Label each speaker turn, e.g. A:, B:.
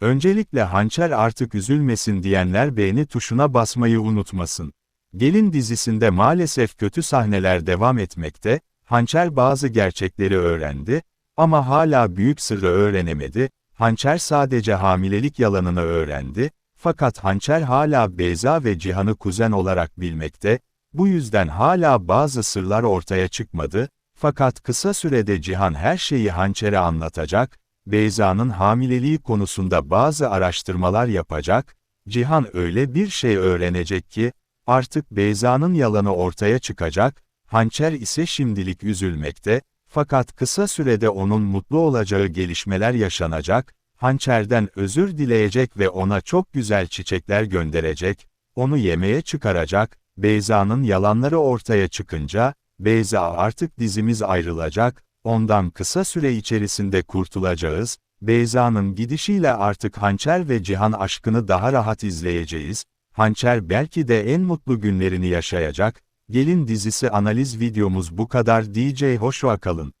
A: Öncelikle Hançer artık üzülmesin diyenler beğeni tuşuna basmayı unutmasın. Gelin dizisinde maalesef kötü sahneler devam etmekte, Hançer bazı gerçekleri öğrendi, ama hala büyük sırrı öğrenemedi, Hançer sadece hamilelik yalanını öğrendi, fakat Hançer hala Beyza ve Cihan'ı kuzen olarak bilmekte, bu yüzden hala bazı sırlar ortaya çıkmadı, fakat kısa sürede Cihan her şeyi Hançer'e anlatacak, Beyza'nın hamileliği konusunda bazı araştırmalar yapacak, Cihan öyle bir şey öğrenecek ki, artık Beyza'nın yalanı ortaya çıkacak, Hançer ise şimdilik üzülmekte, fakat kısa sürede onun mutlu olacağı gelişmeler yaşanacak, Hançer'den özür dileyecek ve ona çok güzel çiçekler gönderecek, onu yemeğe çıkaracak, Beyza'nın yalanları ortaya çıkınca, Beyza artık dizimiz ayrılacak, ondan kısa süre içerisinde kurtulacağız, Beyza'nın gidişiyle artık Hançer ve Cihan aşkını daha rahat izleyeceğiz, Hançer belki de en mutlu günlerini yaşayacak, Gelin dizisi analiz videomuz bu kadar DJ hoşça kalın.